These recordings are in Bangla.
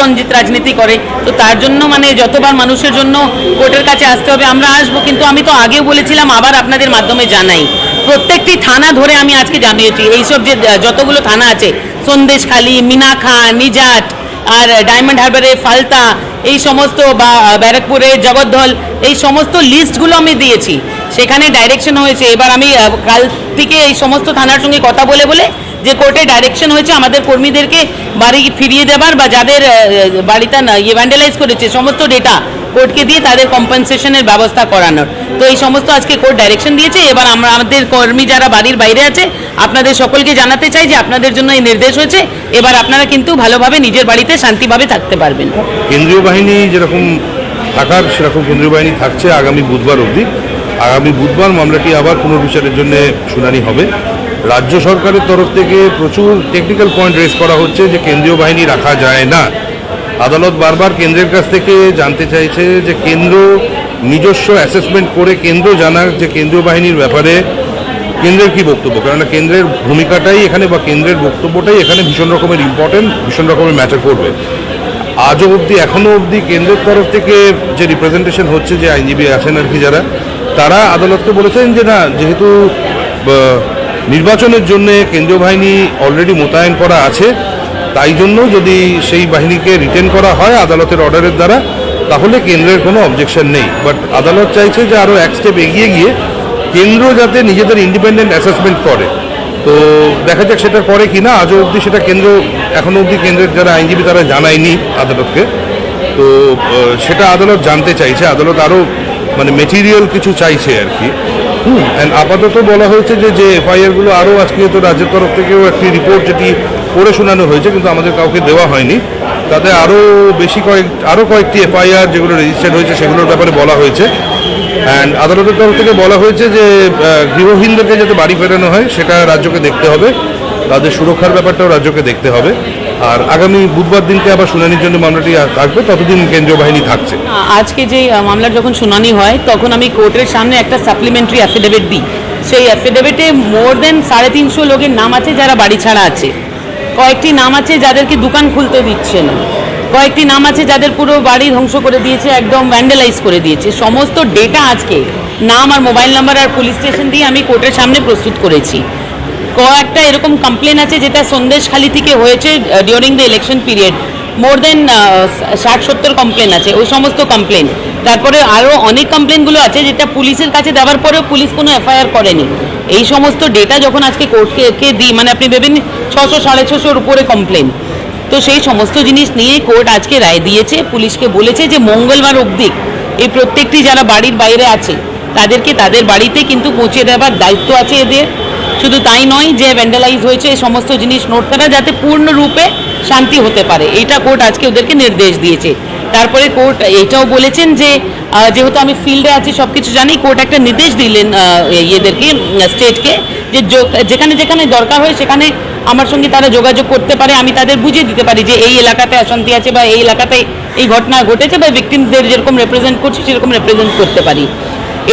রঞ্জিত রাজনীতি করে। তো তার জন্য মানে যতবার মানুষের জন্য কোর্টের কাছে আসতে হবে, আমরা আসব। কিন্তু আমি তো আগেও বলেছিলাম, আবার আপনাদের মাধ্যমে জানাই। প্রত্যেকটি থানা ধরে আমি আজকে জানিয়েছি, এইসব যে যতগুলো থানা আছে, সন্দেশখালী, মিনাখা, নিজাট, আর ডায়মন্ড হারবারে, ফালতা, এই সমস্ত বা ব্যারাকপুরে, জগদ্দল, এই সমস্ত লিস্টগুলো আমি দিয়েছি। সেখানে ডাইরেকশন হয়েছে। এবার আমি কাল থেকে এই সমস্ত থানার সঙ্গে কথা বলে বলে যে কোর্টে ডাইরেকশন হয়েছে, আমাদের কর্মীদেরকে বাড়ি ফিরিয়ে দেবার বা যাদের বাড়িটা ইয়ে ভ্যান্ডালাইজ করেছে, সমস্ত ডেটা কোর্টকে দিয়ে তাদের কম্পেনসেশনের ব্যবস্থা করানোর। তো এই সমস্ত আজকে কোর্ট ডাইরেকশন দিয়েছে, এবার আমরা আমাদের কর্মী যারা বাড়ির বাইরে আছে, আপনাদের সকলকে জানাতে চাই যে আপনাদের জন্য এই নির্দেশ হয়েছে, এবার আপনারা কিন্তু ভালোভাবে নিজের বাড়িতে শান্তিভাবে থাকতে পারবেন। কেন্দ্রীয় বাহিনী যেরকম থাকার, সেরকম কেন্দ্রীয় বাহিনী থাকছে আগামী বুধবার অবধি। আগামী বুধবার মামলাটি আবার পুনর্বিচারের জন্য শুনানি হবে। রাজ্য সরকারের তরফ থেকে প্রচুর টেকনিক্যাল পয়েন্ট রেজ করা হচ্ছে যে কেন্দ্রীয় বাহিনী রাখা যায় না। আদালত বারবার কেন্দ্রের কাছ থেকে জানতে চাইছে যে কেন্দ্র নিজস্ব অ্যাসেসমেন্ট করে কেন্দ্র জানাক যে কেন্দ্রীয় বাহিনীর ব্যাপারে কেন্দ্রের কি বক্তব্য? কেননা কেন্দ্রের ভূমিকাটাই এখানে বা কেন্দ্রের বক্তব্যটাই এখানে ভীষণ রকমের ইম্পর্টেন্ট ভীষণ রকমের ম্যাটার করবে। আজও অবধি এখনও অবধি কেন্দ্রের তরফ থেকে যে রিপ্রেজেন্টেশন হচ্ছে যে আইনজীবী আছেন আর কি যারা, তারা আদালতকে বলেছেন যে না, যেহেতু নির্বাচনের জন্য কেন্দ্রীয় বাহিনী অলরেডি মোতায়েন করা আছে। তাই জন্য যদি সেই বাহিনীকে রিটেন করা হয় আদালতের অর্ডারের দ্বারা, তাহলে কেন্দ্রের কোনো অবজেকশন নেই। বাট আদালত চাইছে যে আরও এক স্টেপ এগিয়ে গিয়ে কেন্দ্র যাতে নিজেদের ইন্ডিপেন্ডেন্ট অ্যাসেসমেন্ট করে। তো দেখা যাক সেটা করে কি না আজও অবধি সেটা কেন্দ্র এখনও অবধি কেন্দ্রের যারা আইনজীবী তারা জানায়নি আদালতকে। তো সেটা আদালত জানতে চাইছে। আদালত আরও মানে মেটেরিয়াল কিছু চাইছে আর কি। আপাতত বলা হয়েছে যে যে এফআইআরগুলো আরও আজকে তো রাজ্যের তরফ থেকেও একটি রিপোর্ট যেটি পড়ে শোনানো হয়েছে, কিন্তু আমাদের কাউকে দেওয়া হয়নি। তাতে আরও বেশি কয়েক, আরও কয়েকটি এফআইআর যেগুলো রেজিস্টার্ড হয়েছে, সেগুলোর ব্যাপারে বলা হয়েছে। অ্যান্ড আদালতের তরফ থেকে বলা হয়েছে যে গৃহহীনদেরকে যাতে বাড়ি ফেরানো হয়, সেটা রাজ্যকে দেখতে হবে। তাদের সুরক্ষার ব্যাপারটাও রাজ্যকে দেখতে হবে। আর আগামী বুধবার দিনকে আবার শুনানির জন্য মামলাটি থাকবে, ততদিন কেন্দ্রীয় বাহিনী থাকছে। আজকে যে মামলার যখন শুনানি হয়, তখন আমি কোর্টের সামনে একটা সাপ্লিমেন্টারি অ্যাফিডেভিট দিই। সেই অ্যাফিডেভিটে মোর দেন সাড়ে তিনশো লোকের নাম আছে যারা বাড়ি ছাড়া আছে। কয়েকটি নাম আছে যাদেরকে দোকান খুলতে দিচ্ছে না। কয়েকটি নাম আছে যাদের পুরো বাড়ি ধ্বংস করে দিয়েছে, একদম ভ্যান্ডেলাইজ করে দিয়েছে। সমস্ত ডেটা আজকে নাম আর মোবাইল নাম্বার আর পুলিশ স্টেশন দিয়ে আমি কোর্টের সামনে প্রস্তুত করেছি। কয়েকটা এরকম কমপ্লেন আছে যেটা সন্দেশখালি থেকে হয়েছে during the election period more than ষাট সত্তর কমপ্লেন আছে ওই সমস্ত কমপ্লেন তারপরে আরও অনেক কমপ্লেনগুলো আছে যেটা পুলিশের কাছে দেওয়ার পরেও পুলিশ কোনো এফআইআর করেনি। এই সমস্ত ডেটা যখন আজকে কোর্টকে দিই মানে আপনি ভেবেন ছশো, সাড়ে ছশোর উপরে কমপ্লেন তো সেই সমস্ত জিনিস নিয়ে কোর্ট আজকে রায় দিয়েছে, পুলিশকে বলেছে যে মঙ্গলবার অবধি এই প্রত্যেকটি যারা বাড়ির বাইরে আছে, তাদেরকে তাদের বাড়িতে কিন্তু পৌঁছে দেওয়ার দায়িত্ব আছে এদের। শুধু তাই নয় যে ভ্যান্ডালাইজ হয়েছে এই সমস্ত জিনিস নোট করা যাতে পূর্ণরূপে শান্তি হতে পারে। এটা কোর্ট আজকে ওদেরকে নির্দেশ দিয়েছে। তারপরে কোর্ট এটাও বলেছেন যে যেহেতু আমি ফিল্ডে আছি সব কিছু জানি কোর্ট একটা নির্দেশ দিলেন আহ, এদেরকে স্টেটকে যে যেখানে যেখানে দরকার হয় সেখানে আমার সঙ্গে তারা যোগাযোগ করতে পারে। আমি তাদের বুঝিয়ে দিতে পারি যে এই এলাকাতে অশান্তি আছে বা এই এলাকাতে এই ঘটনা ঘটেছে বা ভিকটিমসদের যেরকম রিপ্রেজেন্ট করছি সেরকম রিপ্রেজেন্ট করতে পারি।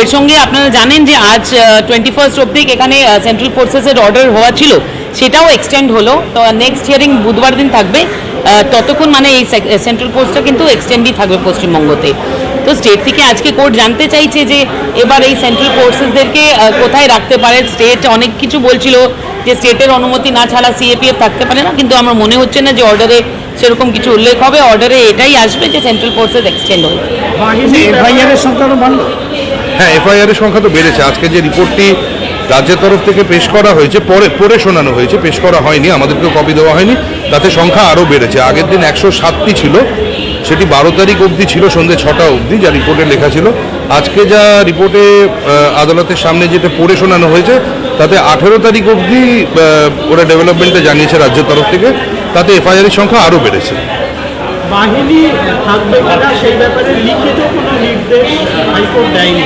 এর সঙ্গে আপনারা জানেন যে আজ টোয়েন্টি ফার্স্ট অব্দি এখানে সেন্ট্রাল ফোর্সেসের অর্ডার হওয়া ছিল, সেটাও এক্সটেন্ড হলো। তো নেক্সট হিয়ারিং বুধবার দিন থাকবে। ততক্ষণ মানে এই সেন্ট্রাল ফোর্সটা কিন্তু এক্সটেন্ডই থাকবে পশ্চিমবঙ্গতে। তো স্টেট থেকে আজকে কোর্ট জানতে চাইছে যে, এবার এই সেন্ট্রাল ফোর্সেসদেরকে কোথায় রাখতে পারে? স্টেট অনেক কিছু বলছিল যে স্টেটের অনুমতি না ছাড়া সিএপিএফ থাকতে পারে না। কিন্তু আমার মনে হচ্ছে না যে অর্ডারে সেরকম কিছু উল্লেখ হবে। অর্ডারে এটাই আসবে যে সেন্ট্রাল ফোর্সেস এক্সটেন্ড হবে হ্যাঁ এফআইআর এর সংখ্যা তো বেড়েছে। আজকে যে রিপোর্টটি রাজ্যের তরফ থেকে পেশ করা হয়েছে, পরে পরে শোনানো হয়েছে, পেশ করা হয়নি, আমাদেরকেও কপি দেওয়া হয়নি, তাতে সংখ্যা আরও বেড়েছে। আগের দিন একশো সাতটি ছিল, সেটি বারো তারিখ অবধি ছিল সন্ধ্যে ছটা অবধি যা রিপোর্টে লেখা ছিল। আজকে যা রিপোর্টে আদালতের সামনে যেটা পড়ে শোনানো হয়েছে, তাতে আঠেরো তারিখ অবধি ওরা ডেভেলপমেন্টে জানিয়েছে রাজ্যের তরফ থেকে, তাতে এফআইআর সংখ্যা আরও বেড়েছে। বাহিনী থাকবে কিনা সেই ব্যাপারে লিখিত কোনো নির্দেশ হাইকোর্ট দেয়নি।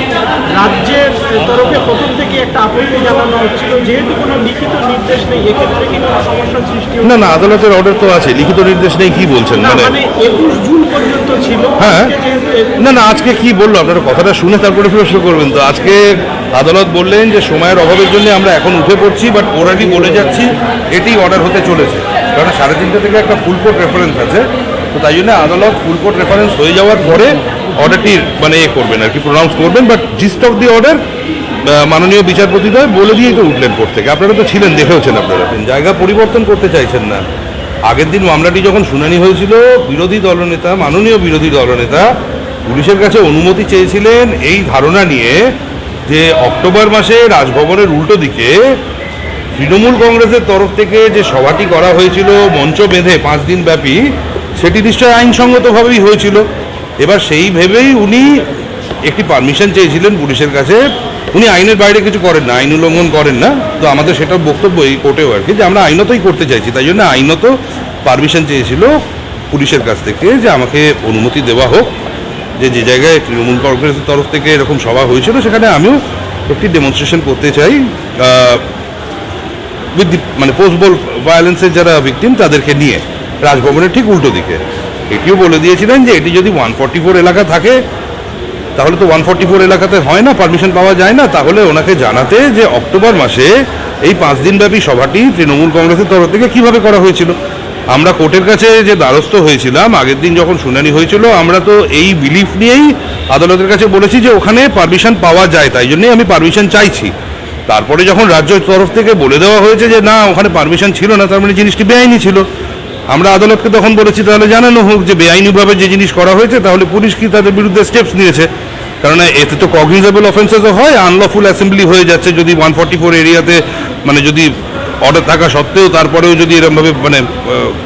রাজ্যের তরফে প্রথম থেকে একটা আপত্তি জানানো হচ্ছিল যেহেতু কোনো লিখিত নির্দেশ নেই এক্ষেত্রে কি কোনো সমস্যার সৃষ্টি না না আদালতের অর্ডার তো আছে লিখিত নির্দেশ নেই কি বলছেন? মানে মানে একুশ জুন পর্যন্ত ছিল হ্যাঁ। আজকে যেহেতু 21 না না আজকে কি বলল? আপনারা কথাটা শুনে তারপরে প্রশ্ন করবেন তো। আজকে আদালত বললেন যে সময়ের অভাবের জন্য আমরা এখন উঠে পড়ছি বাট ওরালি বলে যাচ্ছি এটি অর্ডার হতে চলেছে। কারণ সাড়ে তিনটে থেকে একটা ফুল কোর্ট রেফারেন্স আছে। তো তাই জন্য আদালত ফুল কোর্ট রেফারেন্স হয়ে যাওয়ার পরে অর্ডারটি মানে এ করবেন আর কি প্রোনাউন্স করবেন but gist of the order মাননীয় বিচারপতিদ্বয় বলে দিয়েই তো উঠলেন কোর্ট থেকে। আপনারা তো ছিলেন দেখেওছেন আপনারা। জায়গা পরিবর্তন করতে চাইছেন না। আগের দিন মামলাটি যখন শুনানি হয়েছিল, বিরোধী দলনেতা, মাননীয় বিরোধী দলনেতা পুলিশের কাছে অনুমতি চেয়েছিলেন এই ধারণা নিয়ে যে অক্টোবর মাসে রাজভবনের উল্টো দিকে তৃণমূল কংগ্রেসের তরফ থেকে যে সভাটি করা হয়েছিল, মঞ্চ বেঁধে পাঁচ দিন ব্যাপী সেটি নিশ্চয়ই আইনসঙ্গতভাবেই হয়েছিল। এবার সেই ভেবেই উনি একটি পারমিশন চেয়েছিলেন পুলিশের কাছে। উনি আইনের বাইরে কিছু করেন না, আইন উল্লঙ্ঘন করেন না। তো আমাদের সেটা বক্তব্য এই কোর্টেও আর কি, যে আমরা আইনতই করতে চাইছি। তাই জন্য আইনত পারমিশন চেয়েছিল পুলিশের কাছ থেকে যে আমাকে অনুমতি দেওয়া হোক। যে যে জায়গায় তৃণমূল কংগ্রেসের তরফ থেকে এরকম সভা হয়েছিল, সেখানে আমিও একটি ডেমনস্ট্রেশন করতে চাই। উইথ মানে পোস্টবল ভায়োলেন্সের যারা ভিকটিম তাদেরকে নিয়ে। রাজভবনের ঠিক উল্টো দিকে। এটিও বলে দিয়েছিলেন যে এটি যদি ওয়ান ফোর এলাকা থাকে, তাহলে তো ওয়ান ফর্টি ফোর এলাকাতে হয় না, পারমিশন পাওয়া যায় না। তাহলে ওনাকে জানাতে যে অক্টোবর মাসে এই পাঁচ দিনব্যাপী সভাটি তৃণমূল কংগ্রেসের তরফ থেকে কীভাবে করা হয়েছিল। আমরা কোর্টের কাছে যে দ্বারস্থ হয়েছিলাম, আগের দিন যখন শুনানি হয়েছিল, আমরা তো এই বিলিফ নিয়েই আদালতের কাছে বলেছি যে ওখানে পারমিশন পাওয়া যায়, তাই জন্যই আমি পারমিশন চাইছি। তারপরে যখন রাজ্যের তরফ থেকে বলে দেওয়া হয়েছে যে না, ওখানে পারমিশন ছিল না, তার মানে জিনিসটি বেআইনি ছিল। আমরা আদালতকে তখন বলেছি, তাহলে জানানো হোক যে বেআইনিভাবে যে জিনিস করা হয়েছে, তাহলে পুলিশ কি তাদের বিরুদ্ধে স্টেপস নিয়েছে? কারণ এতে তো কগনিজেবল অফেন্সেসও হয় আনলফুল অ্যাসেম্বলি হয়ে যাচ্ছে যদি ওয়ান ফর্টি ফোর এরিয়াতে মানে যদি অর্ডার থাকা সত্ত্বেও তারপরেও যদি এরকমভাবে মানে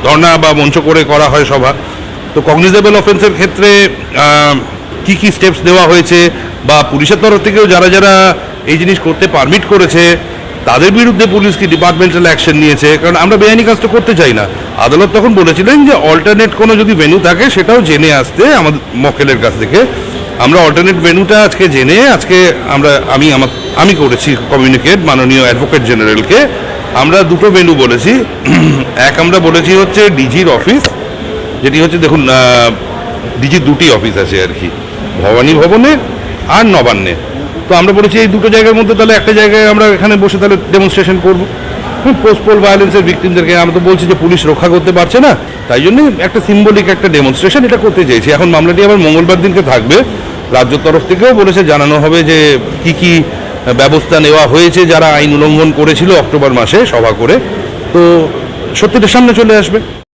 ধর্ণা বা মঞ্চ করে করা হয় সভা। তো কগনিজেবল অফেন্সের ক্ষেত্রে কি কি স্টেপস দেওয়া হয়েছে বা পুলিশের তরফ থেকেও যারা যারা এই জিনিস করতে পারমিট করেছে তাদের বিরুদ্ধে পুলিশ কি ডিপার্টমেন্টাল অ্যাকশন নিয়েছে? কারণ আমরা বেআইনি কাজটা করতে চাই না। আদালত তখন বলেছিলেন যে অল্টারনেট কোনো যদি ভেন্যু থাকে, সেটাও জেনে আসতে আমাদের মক্কেলের কাছ থেকে। আমরা অল্টারনেট ভেন্যুটা আজকে জেনে, আজকে আমরা, আমি আমার, আমি করেছি কমিউনিকেট মাননীয় অ্যাডভোকেট জেনারেলকে আমরা দুটো ভেন্যু বলেছি। এক আমরা বলেছি হচ্ছে ডিজির অফিস যেটি হচ্ছে দেখুন ডিজির দুটি অফিস আছে আর কি। ভবানী ভবনে আর নবান্নে। তো আমরা বলেছি এই দুটো জায়গার মধ্যে তাহলে একটা জায়গায় আমরা এখানে বসে তাহলে ডেমনস্ট্রেশন করব। পোস্টপোল ভায়োলেন্সের ভিকটিমদেরকে আমরা তো বলছি যে পুলিশ রক্ষা করতে পারছে না। তাই জন্য একটা সিম্বলিক একটা ডেমনস্ট্রেশন এটা করতে চাইছি। এখন মামলাটি আবার মঙ্গলবার দিনকে থাকবে। রাজ্য তরফ থেকেও বলেছে, জানানো হবে যে কি কি ব্যবস্থা নেওয়া হয়েছে, যারা আইন উল্লঙ্ঘন করেছিল অক্টোবর মাসে সভা করে। তো সত্যিটা সামনে চলে আসবে।